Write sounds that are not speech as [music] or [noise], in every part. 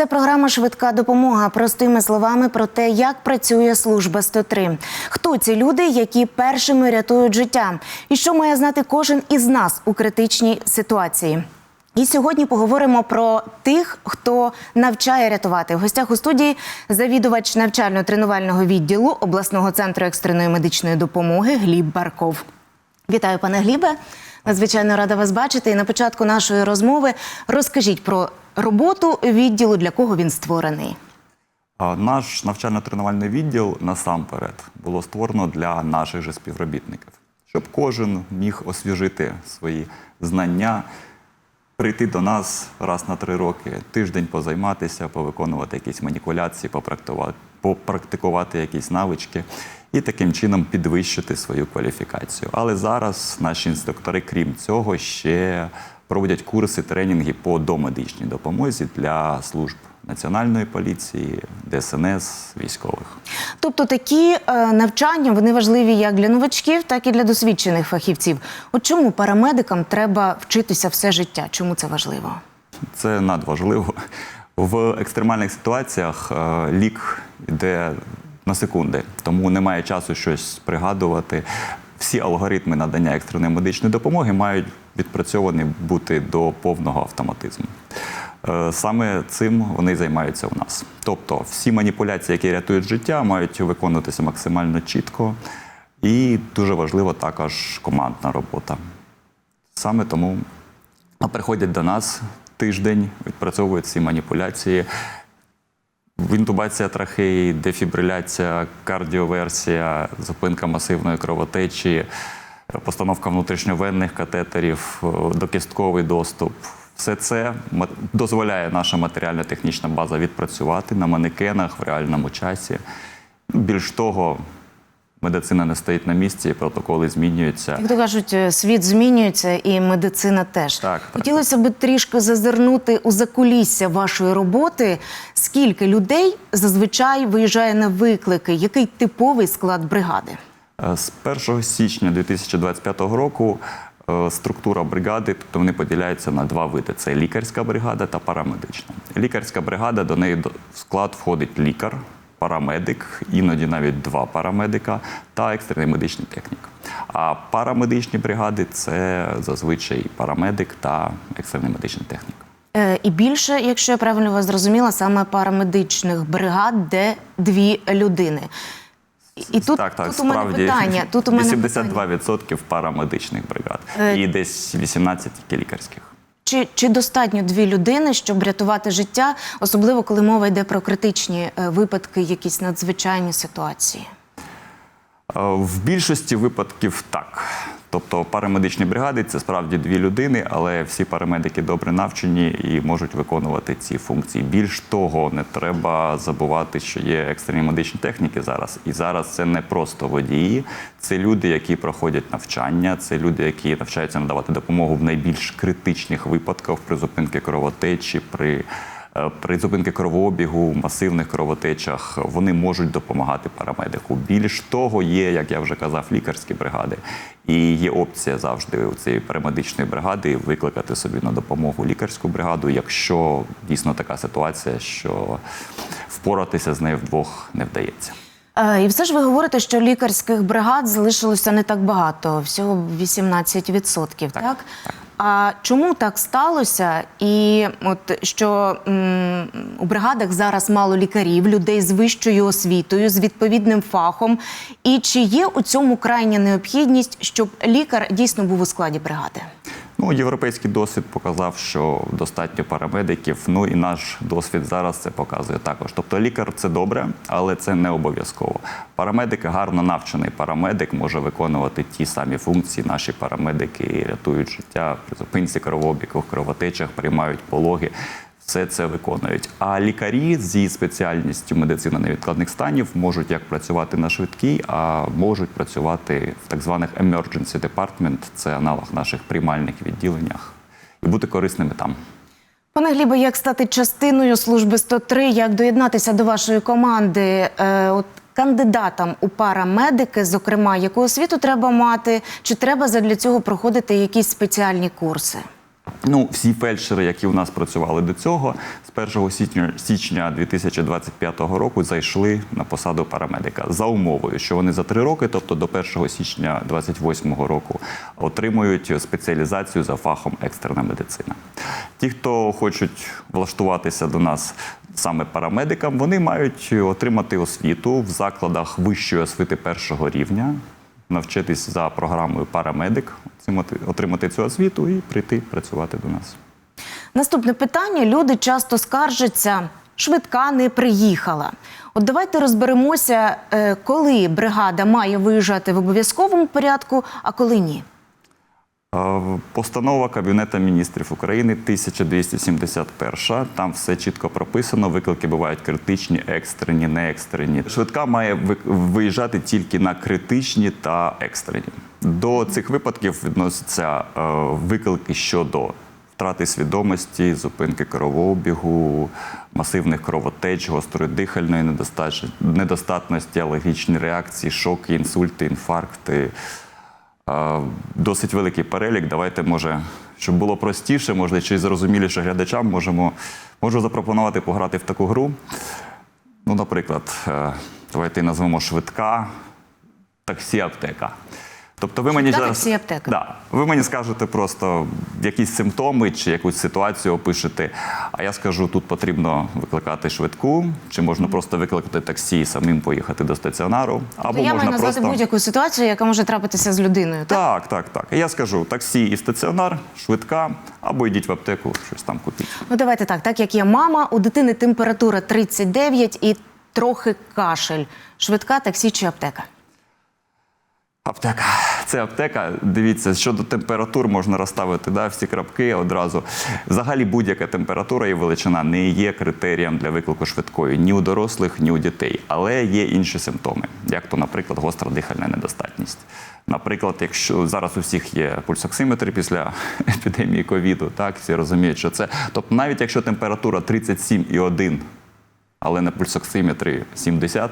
Це програма Швидка допомога. Простими словами про те, як працює служба 103. Хто ці люди, які першими рятують життя, і що має знати кожен із нас у критичній ситуації. І сьогодні поговоримо про тих, хто навчає рятувати. В гостях у студії завідувач навчально-тренувального відділу обласного центру екстреної медичної допомоги Гліб Барков. Вітаю, пане Глібе. Надзвичайно рада вас бачити. І на початку нашої розмови розкажіть про роботу відділу, для кого він створений. Наш навчально-тренувальний відділ насамперед було створено для наших же співробітників, щоб кожен міг освіжити свої знання, прийти до нас раз на три роки, тиждень позайматися, повиконувати якісь маніпуляції, попрактикувати, попрактикувати якісь навички і таким чином підвищити свою кваліфікацію. Але зараз наші інструктори, крім цього, ще проводять курси, тренінги по домедичній допомозі для служб національної поліції, ДСНС, військових. Тобто такі е, навчання вони важливі як для новачків, так і для досвідчених фахівців. От чому парамедикам треба вчитися все життя? Чому це важливо? Це надважливо. В екстремальних ситуаціях е, лік йде на секунди, тому немає часу щось пригадувати. Всі алгоритми надання екстреної медичної допомоги мають відпрацьовані бути до повного автоматизму. Е, Саме цим вони займаються у нас. Тобто всі маніпуляції, які рятують життя, мають виконуватися максимально чітко. І дуже важлива також командна робота. Саме тому приходять до нас тиждень, відпрацьовують ці маніпуляції. Інтубація трахеї, дефібриляція, кардіоверсія, зупинка масивної кровотечі, постановка внутрішньовенних катетерів, докістковий доступ. Все це дозволяє наша матеріально-технічна база відпрацювати на манекенах в реальному часі. Більш того, медицина не стоїть на місці, протоколи змінюються. Як то кажуть, е, світ змінюється, і медицина теж. Так, так, Хотілося б трішки зазирнути у закулісся вашої роботи. Скільки людей зазвичай виїжджає на виклики? Який типовий склад бригади? Е, З 1 січня 2025 року е, структура бригади, тобто вони поділяються на два види: це лікарська бригада та парамедична. Лікарська бригада до неї в склад входить лікар, парамедик, іноді навіть два парамедика та екстрений медичний технік. А парамедичні бригади це зазвичай парамедик та екстрений медичний технік. Е, І більше, якщо я правильно вас зрозуміла, саме парамедичних бригад, де дві людини. І- тут, так, так, тут у мене справді питання. Тут у мене питання. 82% парамедичних бригад Е, і десь 18 тільки лікарських. Чи, чи достатньо дві людини, щоб рятувати життя, особливо коли мова йде про критичні е, випадки, якісь надзвичайні ситуації? Е, В більшості випадків так. Тобто парамедичні бригади це справді дві людини, але всі парамедики добре навчені і можуть виконувати ці функції. Більш того, не треба забувати, що є екстрені медичні техніки зараз. І зараз це не просто водії, це люди, які проходять навчання, це люди, які навчаються надавати допомогу в найбільш критичних випадках при зупинці кровотечі, при Е, При зупинці кровообігу, масивних кровотечах вони можуть допомагати парамедику. Більш того, є, як я вже казав, лікарські бригади, і є опція завжди у цієї парамедичної бригади викликати собі на допомогу лікарську бригаду, якщо дійсно така ситуація, що впоратися з нею вдвох не вдається. Е, І все ж ви говорите, що лікарських бригад залишилося не так багато, всього 18%, так? Так, А чому так сталося? І от що м, у бригадах зараз мало лікарів, людей з вищою освітою, з відповідним фахом. І чи є у цьому крайня необхідність, щоб лікар дійсно був у складі бригади? Ну, європейський досвід показав, що достатньо парамедиків. Ну і наш досвід зараз це показує також. Тобто лікар це добре, але це не обов'язково. Парамедики гарно навчений парамедик може виконувати ті самі функції. Наші парамедики рятують життя при зупинці кровообігу, кровотечах, приймають пологи. Все це виконують. А лікарі з її спеціальністю медицина невідкладних станів можуть як працювати на швидкій, а можуть працювати в так званих emergency department, це аналог наших приймальних відділеннях, і бути корисними там. Пане Глібе, як стати частиною служби 103, як доєднатися до вашої команди? Е, от кандидатам у парамедики, зокрема, яку освіту треба мати, чи треба задля цього проходити якісь спеціальні курси? Ну, всі фельдшери, які у нас працювали до цього, з 1 січня, січня 2025 року зайшли на посаду парамедика за умовою, що вони за три роки, тобто до 1 січня 2028 року, отримують спеціалізацію за фахом екстрена медицина. Ті, хто хочуть влаштуватися до нас саме парамедикам, вони мають отримати освіту в закладах вищої освіти першого рівня навчитись за програмою парамедик, отримати- цю освіту і прийти працювати до нас. Наступне питання: люди часто скаржаться, швидка не приїхала. От давайте розберемося, е, коли бригада має виїжджати в обов'язковому порядку, а коли ні. Постанова Кабінету міністрів України 1271. Там все чітко прописано. Виклики бувають критичні, екстрені, неекстрені. Швидка має виїжджати тільки на критичні та екстрені. До цих випадків відносяться е, виклики щодо втрати свідомості, зупинки кровообігу, масивних кровотеч, гострої дихальної недостатності, алергічні реакції, шоки, інсульти, інфаркти. Е, Досить великий перелік. Давайте, може, щоб було простіше, можна чи зрозуміліше глядачам, можемо, можу запропонувати пограти в таку гру. Ну, наприклад, е, давайте назвемо швидка таксі аптека. Тобто ви мені зараз. Да, ви мені скажете просто якісь симптоми чи якусь ситуацію опишете. А я скажу, тут потрібно викликати швидку, чи можна просто викликати таксі і самим поїхати до стаціонару, або То я можна маю назвати просто будь-яку ситуацію, яка може трапитися з людиною. Так? так, так, так. Я скажу таксі і стаціонар, швидка, або йдіть в аптеку, щось там купіть. Ну давайте так. Так як я мама, у дитини температура 39 і трохи кашель. Швидка таксі чи аптека. Аптека. Це аптека. Дивіться, щодо температур можна розставити да, всі крапки одразу. Взагалі будь-яка температура і величина не є критерієм для виклику швидкої ні у дорослих, ні у дітей. Але є інші симптоми, як то, наприклад, гостра дихальна недостатність. Наприклад, якщо зараз у всіх є пульсоксиметри після [laughs] епідемії ковіду, так всі розуміють, що це. Тобто, навіть якщо температура 37,1, але на пульсоксиметрі 70,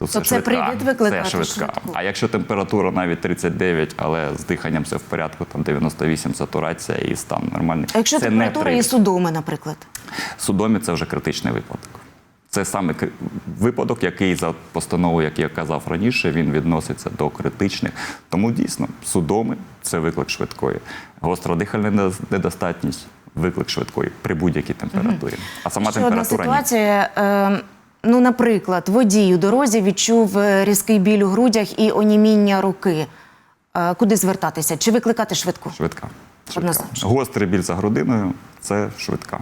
то це То це швидка. привід викликати це швидка. швидку. А якщо температура навіть 39, але з диханням все в порядку, там 98 сатурація і стан нормальний. А якщо це температура і судоми, наприклад. Судомі це вже критичний випадок. Це саме випадок, який за постановою, як я казав раніше, він відноситься до критичних. Тому дійсно судоми це виклик швидкої. Гостра дихальна недостатність виклик швидкої при будь-якій температурі. А сама Ще одна температура ні. Е, ну, наприклад, водій у дорозі відчув е, різкий біль у грудях і оніміння руки. Е, куди звертатися? Чи викликати швидку? Швидка. швидка. Гострий біль за грудиною це швидка.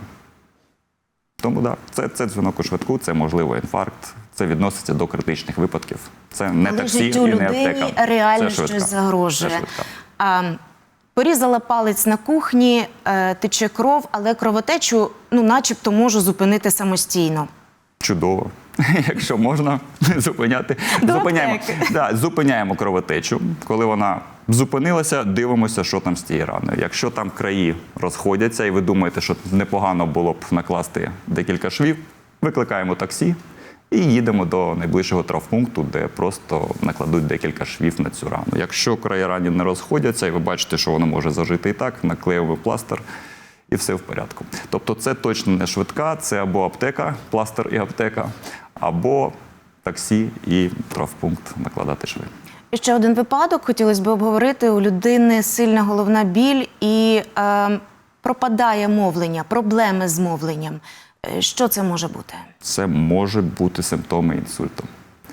Тому так, да, це, це дзвінок у швидку, це можливо інфаркт, це відноситься до критичних випадків. Це не Але таксі життю і не людині аптека. реально Це щось загрожує. Це швидка. А, порізала палець на кухні, е, тече кров, але кровотечу, ну, начебто, можу зупинити самостійно. Чудово. [laughs] Якщо можна [laughs] зупиняти, зупиняємо, да, зупиняємо кровотечу. Коли вона зупинилася, дивимося, що там з тією раною. Якщо там краї розходяться, і ви думаєте, що непогано було б накласти декілька швів, викликаємо таксі і їдемо до найближчого травмпункту, де просто накладуть декілька швів на цю рану. Якщо краї рані не розходяться, і ви бачите, що воно може зажити і так, наклеїмо пластир і все в порядку. Тобто, це точно не швидка, це або аптека, пластир і аптека, або таксі і травпункт накладати шви. І ще один випадок хотілося б обговорити. У людини сильна головна біль і е, пропадає мовлення, проблеми з мовленням. Е, Що це може бути? Це може бути симптоми інсульту.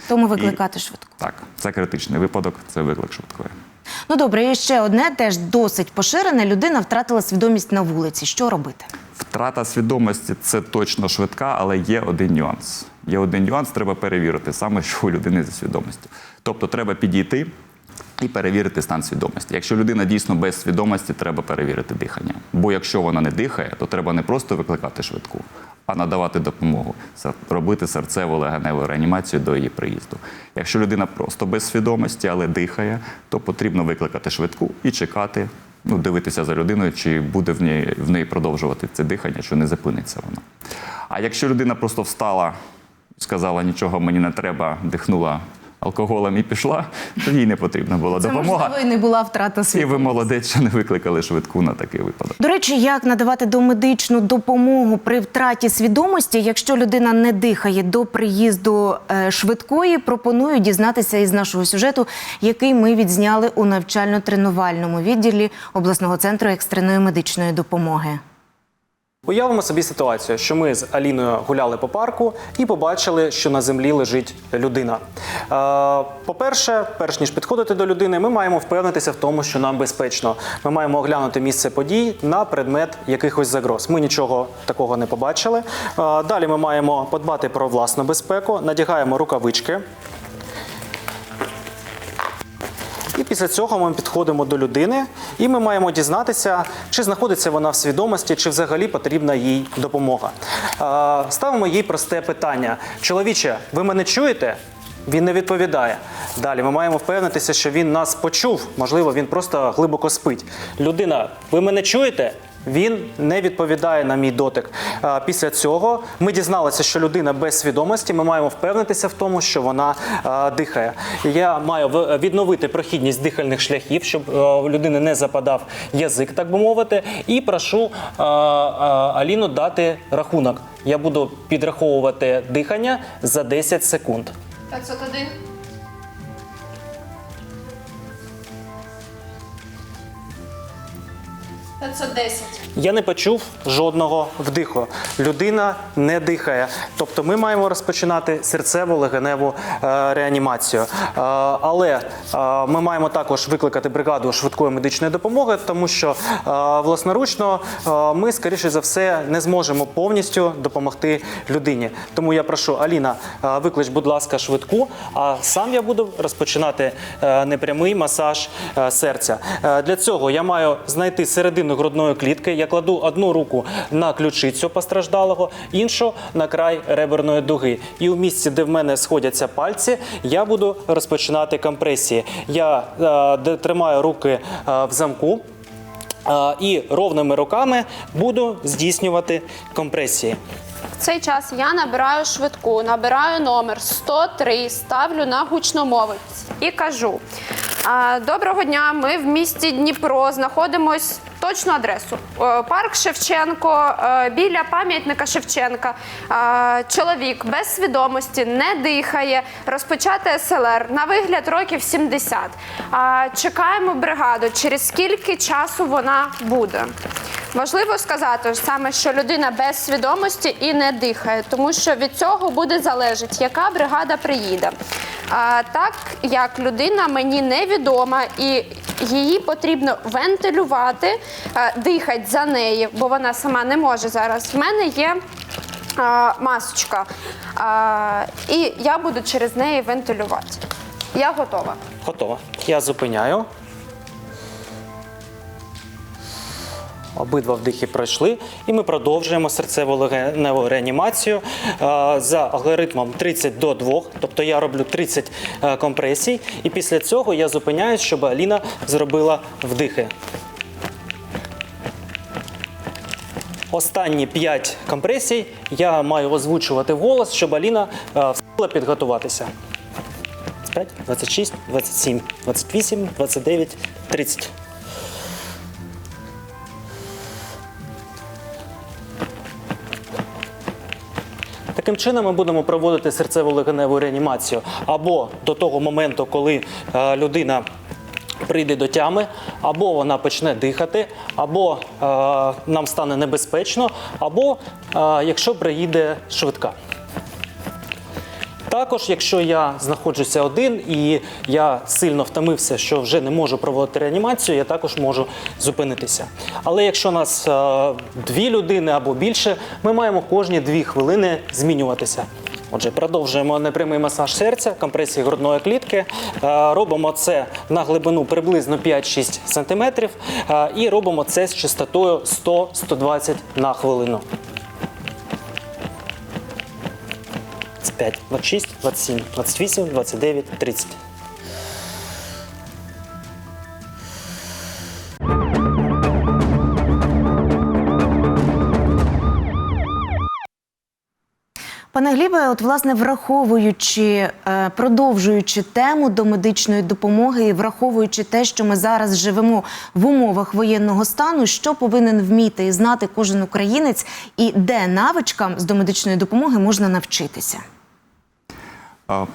Тому викликати швидку. Так, це критичний випадок, це виклик швидкої. Ну добре, і ще одне теж досить поширене. Людина втратила свідомість на вулиці. Що робити? Втрата свідомості це точно швидка, але є один нюанс. Є один нюанс, треба перевірити саме, що у людини зі свідомістю. Тобто треба підійти і перевірити стан свідомості. Якщо людина дійсно без свідомості, треба перевірити дихання. Бо якщо вона не дихає, то треба не просто викликати швидку, а надавати допомогу, робити серцеву легеневу реанімацію до її приїзду. Якщо людина просто без свідомості, але дихає, то потрібно викликати швидку і чекати, ну, дивитися за людиною, чи буде в неї, в неї продовжувати це дихання, що не зупиниться воно. А якщо людина просто встала, сказала, нічого мені не треба, дихнула алкоголем і пішла, то їй не потрібна була Це допомога. можливо і не була втрата І світу. ви молодець, що не викликали швидку на такий випадок. До речі, як надавати домедичну допомогу при втраті свідомості, якщо людина не дихає до приїзду е, швидкої, пропоную дізнатися із нашого сюжету, який ми відзняли у навчально-тренувальному відділі обласного центру екстреної медичної допомоги. Уявимо собі ситуацію, що ми з Аліною гуляли по парку і побачили, що на землі лежить людина. Е, По-перше, перш ніж підходити до людини, ми маємо впевнитися в тому, що нам безпечно. Ми маємо оглянути місце подій на предмет якихось загроз. Ми нічого такого не побачили. Е, Далі ми маємо подбати про власну безпеку, надягаємо рукавички. І після цього ми підходимо до людини, і ми маємо дізнатися, чи знаходиться вона в свідомості, чи взагалі потрібна їй допомога. Ставимо їй просте питання: чоловіче, ви мене чуєте? Він не відповідає. Далі ми маємо впевнитися, що він нас почув. Можливо, він просто глибоко спить. Людина, ви мене чуєте? Він не відповідає на мій дотик. Після цього ми дізналися, що людина без свідомості. Ми маємо впевнитися в тому, що вона дихає. Я маю відновити прохідність дихальних шляхів, щоб у людини не западав язик, так би мовити. І прошу Аліну дати рахунок. Я буду підраховувати дихання за 10 секунд. 501. П'ятсот десять. Я не почув жодного вдиху. Людина не дихає. Тобто ми маємо розпочинати серцево-легеневу е, реанімацію. Е, але е, ми маємо також викликати бригаду швидкої медичної допомоги, тому що власноручно ми, скоріше за все, не зможемо повністю допомогти людині. Тому я прошу Аліна, виклич, будь ласка, швидку, а сам я буду розпочинати непрямий масаж серця. Для цього я маю знайти середину грудної клітки. Я кладу одну руку на ключицю постраждалого, іншу на край реберної дуги. І у місці, де в мене сходяться пальці, я буду розпочинати компресії. Я е, тримаю руки е, в замку. е, І ровними руками буду здійснювати компресії. В цей час я набираю швидку, набираю номер 103, ставлю на гучномовець і кажу: «А, Доброго дня, ми в місті Дніпро знаходимось. Точну адресу. Е, Парк Шевченко е, біля пам'ятника Шевченка. Е, Чоловік без свідомості не дихає. Розпочати СЛР на вигляд років 70. Чекаємо бригаду. Через скільки часу вона буде? Важливо сказати саме, що людина без свідомості і не дихає, тому що від цього буде залежати, яка бригада приїде. А, так як людина мені невідома і її потрібно вентилювати, дихати за неї, бо вона сама не може зараз. В мене є масочка, а, і я буду через неї вентилювати. Я готова. Готово. Я зупиняю. Обидва вдихи пройшли, і ми продовжуємо серцево-легеневу реанімацію е, за алгоритмом 30 до 2. Тобто я роблю 30 е, компресій, і після цього я зупиняюсь, щоб Аліна зробила вдихи. Останні 5 компресій я маю озвучувати вголос, щоб Аліна е, встигла підготуватися. 25, 26, 27, 28, 29, 30. Таким чином ми будемо проводити серцево-легеневу реанімацію або до того моменту, коли е, людина прийде до тями, або вона почне дихати, або е, нам стане небезпечно, або е, якщо приїде швидка. Також, якщо я знаходжуся один і я сильно втомився, що вже не можу проводити реанімацію, я також можу зупинитися. Але якщо нас е, дві людини або більше, ми маємо кожні дві хвилини змінюватися. Отже, продовжуємо непрямий масаж серця, компресії грудної клітки. Е, Робимо це на глибину приблизно 5-6 см е, і робимо це з частотою 100-120 на хвилину. 25, 26, 27, 28, 29, 30. Пане Глібе, от власне враховуючи, е, продовжуючи тему до медичної допомоги і враховуючи те, що ми зараз живемо в умовах воєнного стану, що повинен вміти і знати кожен українець, і де навичкам з домедичної допомоги можна навчитися?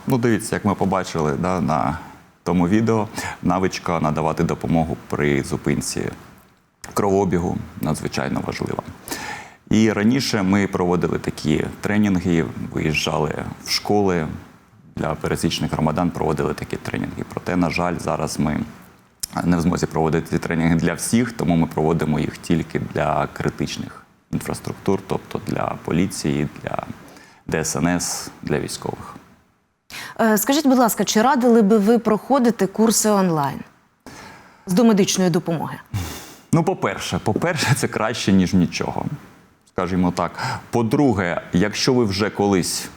Ну, дивіться, як ми побачили да, на тому відео, навичка надавати допомогу при зупинці кровообігу надзвичайно важлива. І раніше ми проводили такі тренінги, виїжджали в школи для пересічних громадян, проводили такі тренінги. Проте, на жаль, зараз ми не в змозі проводити ці тренінги для всіх, тому ми проводимо їх тільки для критичних інфраструктур, тобто для поліції, для ДСНС, для військових. Е, Скажіть, будь ласка, чи радили би ви проходити курси онлайн з домедичної допомоги? Ну, по-перше, по-перше, це краще, ніж нічого. Скажімо так. По-друге, якщо ви вже колись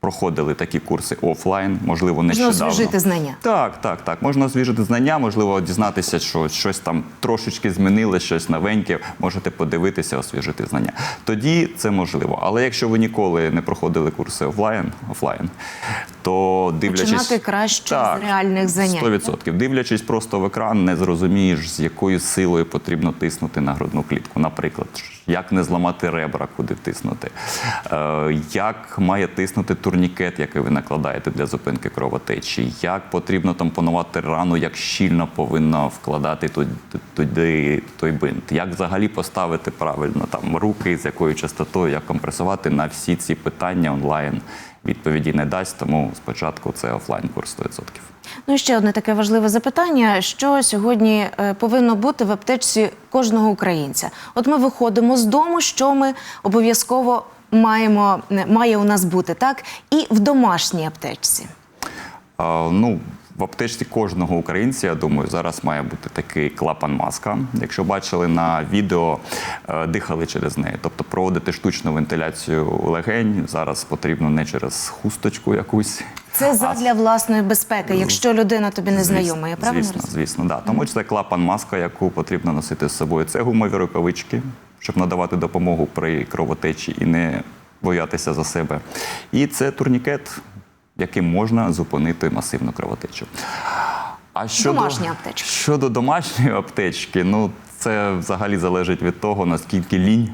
проходили такі курси офлайн, можливо, Можна нещодавно. освіжити знання. Так, так, так. Можна освіжити знання, можливо, дізнатися, що щось там трошечки змінилось, щось новеньке. Можете подивитися, освіжити знання. Тоді це можливо. Але якщо ви ніколи не проходили курси офлайн, офлайн то дивлячись Починати краще з реальних занять, 100%. Дивлячись просто в екран, не зрозумієш, з якою силою потрібно тиснути на грудну клітку. Наприклад, як не зламати ребра, куди тиснути, е, як має тиснути турнікет, який ви накладаєте для зупинки кровотечі, як потрібно тампонувати рану, як щільно повинно вкладати туди той бинт, як взагалі поставити правильно там руки, з якою частотою, як компресувати на всі ці питання онлайн. Відповіді не дасть, тому спочатку це офлайн курс 100%. Ну і ще одне таке важливе запитання: що сьогодні е, повинно бути в аптечці кожного українця? От ми виходимо з дому, що ми обов'язково маємо має у нас бути так, і в домашній аптечці. А, ну, в аптечці кожного українця, я думаю, зараз має бути такий клапан-маска. Якщо бачили на відео, е, дихали через неї. Тобто проводити штучну вентиляцію легень зараз потрібно не через хусточку якусь. Це задля власної безпеки, якщо людина тобі не знайома. Я правильно звісно, розумію? звісно, да. Тому це клапан-маска, яку потрібно носити з собою. Це гумові рукавички, щоб надавати допомогу при кровотечі і не боятися за себе. І це турнікет, яким можна зупинити масивну кровотечу. А щодо, Домашня аптечка. Щодо домашньої аптечки, ну це взагалі залежить від того, наскільки лінь.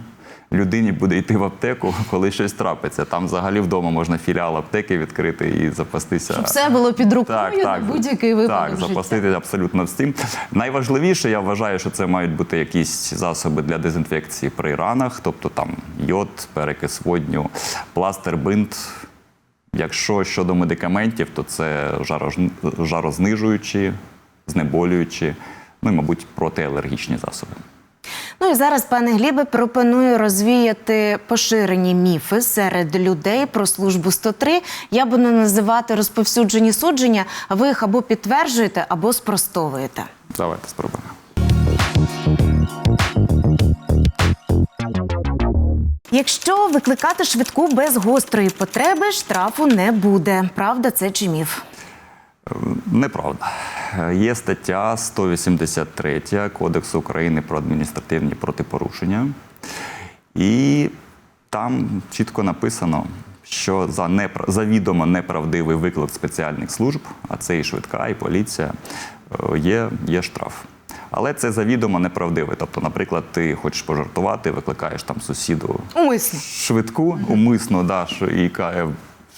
Людині буде йти в аптеку, [laughs] коли щось трапиться. Там взагалі вдома можна філіал аптеки відкрити і запастися. Щоб все було під рукою на будь-який випадок Так, запастити абсолютно всім. Найважливіше, я вважаю, що це мають бути якісь засоби для дезінфекції при ранах, тобто там йод, перекис водню, пластир, бинт. Якщо щодо медикаментів, то це жарознижуючі, знеболюючі, ну і, мабуть, протиалергічні засоби. Ну і зараз, пане Глібе, пропоную розвіяти поширені міфи серед людей про службу 103. Я буду називати розповсюджені судження, а ви їх або підтверджуєте, або спростовуєте. Давайте спробуємо. Якщо викликати швидку без гострої потреби, штрафу не буде. Правда, це чи міф? Неправда. Є стаття 183 Кодексу України про адміністративні протипорушення. І там чітко написано, що за непра- завідомо неправдивий виклик спеціальних служб, а це і швидка, і поліція, е, є, є штраф. Але це завідомо неправдиве. Тобто, наприклад, ти хочеш пожартувати, викликаєш там сусіду Умисно. швидку, умисно, да, що і каже,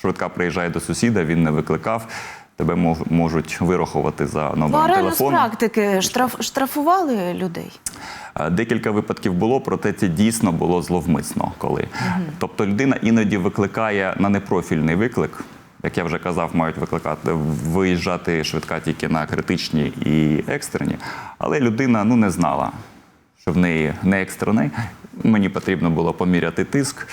швидка приїжджає до сусіда, він не викликав. Тебе мож- можуть вирахувати за Ну, номером а реально з практики штраф, штрафували людей. Е, Декілька випадків було, проте це дійсно було зловмисно. Коли тобто людина іноді викликає на непрофільний виклик. Як я вже казав, мають викликати виїжджати швидка тільки на критичні і екстрені, але людина ну не знала, що в неї не екстрений. Мені потрібно було поміряти тиск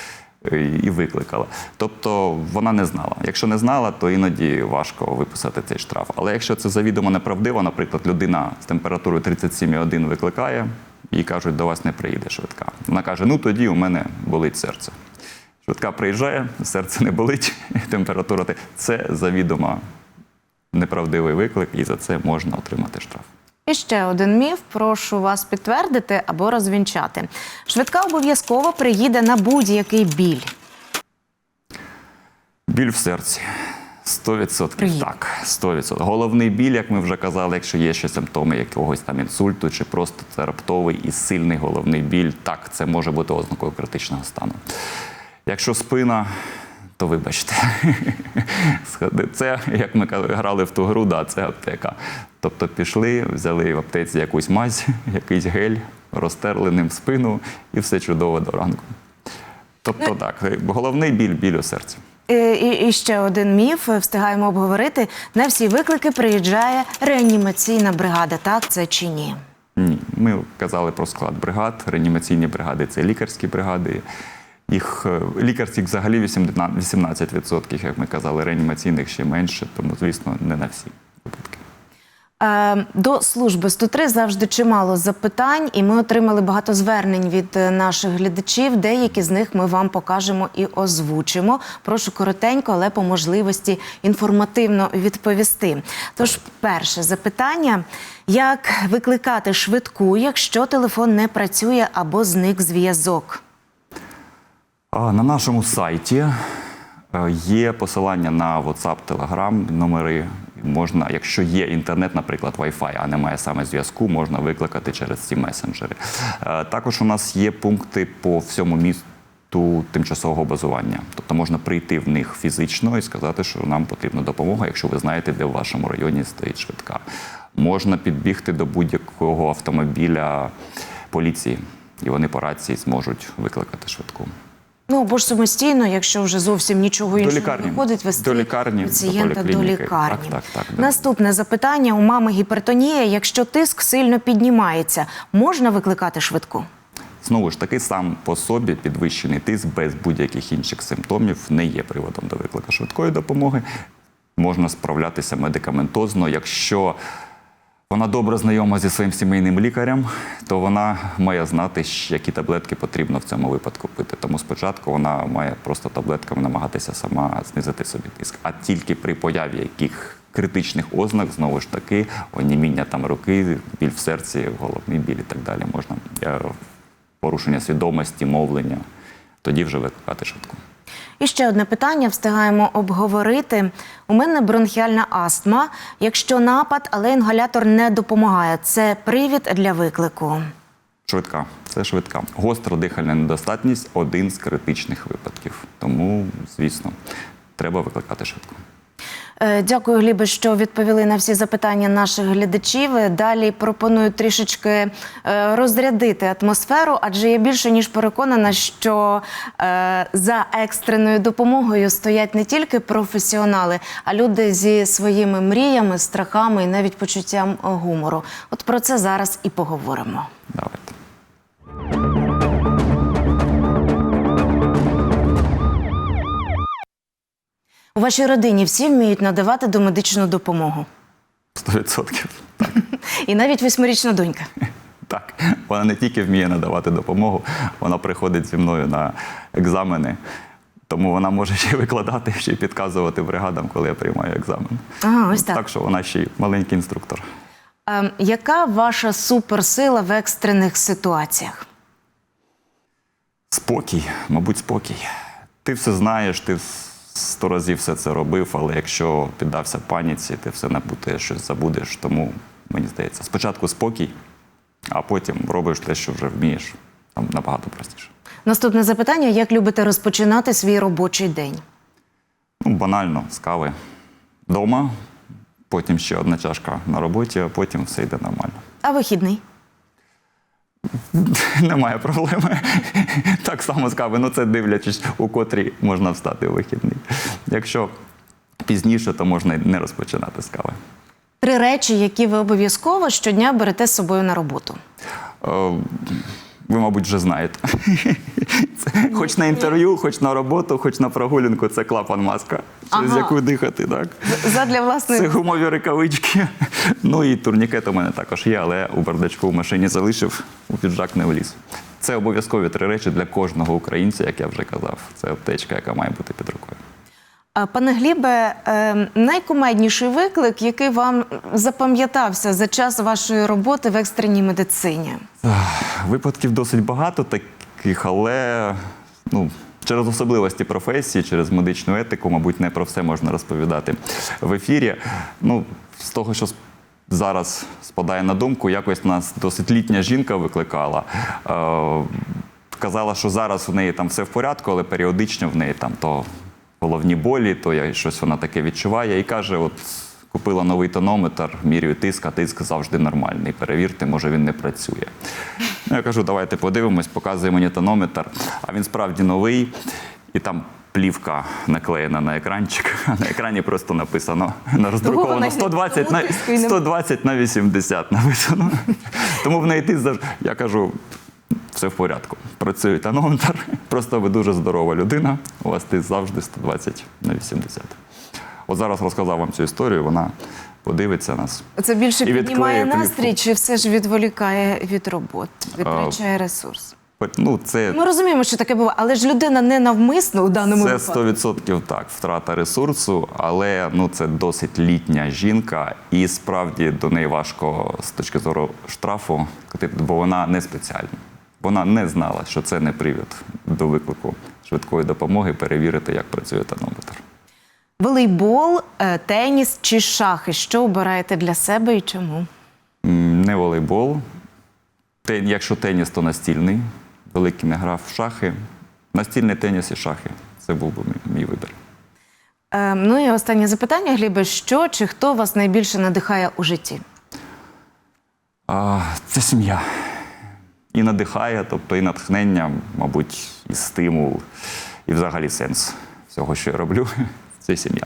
е, і викликала. Тобто вона не знала. Якщо не знала, то іноді важко виписати цей штраф. Але якщо це завідомо неправдиво, наприклад, людина з температурою 37,1 викликає і кажуть, до вас не приїде швидка. Вона каже: ну тоді у мене болить серце. Швидка приїжджає, серце не болить, [laughs] температура. те- Це завідомо неправдивий виклик, і за це можна отримати штраф. І ще один міф. Прошу вас підтвердити або розвінчати. Швидка обов'язково приїде на будь-який біль. Біль в серці. 100%. Так, 100%. Головний біль, як ми вже казали, якщо є ще симптоми якогось там інсульту, чи просто це раптовий і сильний головний біль, так, це може бути ознакою критичного стану. Якщо спина, то вибачте. [laughs] Це, як ми грали в ту гру, да, це аптека. Тобто пішли, взяли в аптеці якусь мазь, якийсь гель, розтерли ним спину і все чудово до ранку. Тобто так, головний біль, біль у серці. І, і ще один міф е, встигаємо обговорити. На всі виклики приїжджає реанімаційна бригада. Так це чи ні? Ні, ми казали про склад бригад. Реанімаційні бригади це лікарські бригади. Їх е, лікарських взагалі 18%, 18%, як ми казали, реанімаційних ще менше, тому, звісно, не на всі випадки. Е, До служби 103 завжди чимало запитань, і ми отримали багато звернень від е, наших глядачів. Деякі з них ми вам покажемо і озвучимо. Прошу коротенько, але по можливості інформативно відповісти. Тож, перше запитання: як викликати швидку, якщо телефон не працює або зник зв'язок? На нашому сайті е, є посилання на WhatsApp, Telegram, номери. Можна, якщо є інтернет, наприклад, Wi-Fi, а немає саме зв'язку, можна викликати через ці месенджери. Е, Також у нас є пункти по всьому місту тимчасового базування. Тобто можна прийти в них фізично і сказати, що нам потрібна допомога, якщо ви знаєте, де в вашому районі стоїть швидка. Можна підбігти до будь-якого автомобіля поліції, і вони по рації зможуть викликати швидку. Ну або ж самостійно, якщо вже зовсім нічого До іншого лікарні. не виходить, вести До лікарні, до пацієнта до, поліклініки. лікарні. Так, так, так, да. Наступне запитання: у мами гіпертонія. Якщо тиск сильно піднімається, можна викликати швидку? Знову ж таки, сам по собі підвищений тиск без будь-яких інших симптомів не є приводом до виклику швидкої допомоги. Можна справлятися медикаментозно, якщо вона добре знайома зі своїм сімейним лікарем, то вона має знати, які таблетки потрібно в цьому випадку пити. Тому спочатку вона має просто таблетками намагатися сама знизити собі тиск. А тільки при появі яких критичних ознак, знову ж таки, оніміння там руки, біль в серці, головний біль і так далі, можна е, порушення свідомості, мовлення, тоді вже викликати швидку. І ще одне питання встигаємо обговорити. У мене бронхіальна астма. Якщо напад, але інгалятор не допомагає, це привід для виклику. Швидка, це швидка. Гостра дихальна недостатність один з критичних випадків. Тому, звісно, треба викликати швидку. Е, Дякую, Глібе, що відповіли на всі запитання наших глядачів. Далі пропоную трішечки е, розрядити атмосферу, адже я більше ніж переконана, що е, за екстреною допомогою стоять не тільки професіонали, а люди зі своїми мріями, страхами і навіть почуттям гумору. От про це зараз і поговоримо. У вашій родині всі вміють надавати домедичну допомогу. 100%. Так. І навіть восьмирічна донька. так. Вона не тільки вміє надавати допомогу, вона приходить зі мною на екзамени. Тому вона може ще викладати, ще підказувати бригадам, коли я приймаю екзамен. Ага, ось так. Так що вона ще й маленький інструктор. Ем, яка ваша суперсила в екстрених ситуаціях? Спокій, мабуть, спокій. Ти все знаєш, ти сто разів все це робив, але якщо піддався паніці, ти все набуте щось забудеш. Тому мені здається, спочатку спокій, а потім робиш те, що вже вмієш. Там набагато простіше. Наступне запитання: як любите розпочинати свій робочий день? Ну, банально, з кави вдома, потім ще одна чашка на роботі, а потім все йде нормально. А вихідний? [laughs] Немає проблеми. [laughs] Так само з кави. Ну це дивлячись, у котрій можна встати у вихідний. Якщо пізніше, то можна не розпочинати з кави. Три речі, які ви обов'язково щодня берете з собою на роботу. Е, Ви, мабуть, вже знаєте. [laughs] Це, хоч на інтерв'ю, хоч на роботу, хоч на прогулянку, це клапан маска, через Ага. яку дихати, так. Задля власної Це гумові рукавички. Ну і турнікет у мене також є, але у бардачку в машині залишив, у піджак не вліз. Це обов'язкові три речі для кожного українця, як я вже казав. Це аптечка, яка має бути під рукою. Пане Глібе, е, найкумедніший виклик, який вам запам'ятався за час вашої роботи в екстреній медицині? Випадків досить багато таких, але ну, через особливості професії, через медичну етику, мабуть, не про все можна розповідати в ефірі. Ну, з того, що зараз спадає на думку, якось нас досить літня жінка викликала. Е, казала, що зараз у неї там все в порядку, але періодично в неї там то головні болі, то я щось вона таке відчуває. І каже: от купила новий тонометр, міряю тиск, а тиск завжди нормальний. Перевірте, може він не працює. Ну, я кажу, давайте подивимось, показує мені тонометр, а він справді новий, і там. Плівка наклеєна на екранчик, а [laughs] на екрані просто написано на роздруковано навіть 120 на, тому тиску і нема. 120 на 80 написано. Тому в неї тиск завжди. Я кажу, все в порядку. Працює тонометр. [laughs] Просто ви дуже здорова людина. У вас тиск завжди 120 на 80. От зараз розказав вам цю історію, вона подивиться нас. Це більше І піднімає настрій, чи все ж відволікає від роботи, витрачає ресурс? Ну, це, Ми розуміємо, що таке буває, але ж людина не навмисно у даному це випадку. 100% так, втрата ресурсу, але ну, це досить літня жінка, і справді до неї важко з точки зору штрафу, бо вона не спеціальна. Вона не знала, що це не привід до виклику швидкої допомоги перевірити, як працює тонометр. Волейбол, е, теніс чи шахи? Що обираєте для себе і чому? Не волейбол. Якщо теніс, то настільний. Великий не грав в шахи. Настільний теніс і шахи. Це був би мій- мій вибір. Е, ну і останнє запитання, Глібе, що чи хто вас найбільше надихає у житті? А, це сім'я. І надихає, тобто і натхнення, мабуть, і стимул, і взагалі сенс всього, що я роблю. [laughs] Це сім'я.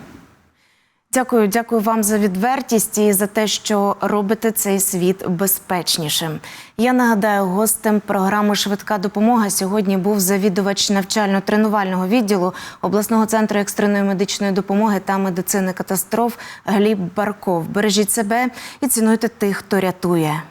Дякую, дякую вам за відвертість і за те, що робите цей світ безпечнішим. Я нагадаю, гостем програми Швидка допомога сьогодні був завідувач навчально-тренувального відділу обласного центру екстреної медичної допомоги та медицини катастроф Гліб Барков. Бережіть себе і цінуйте тих, хто рятує.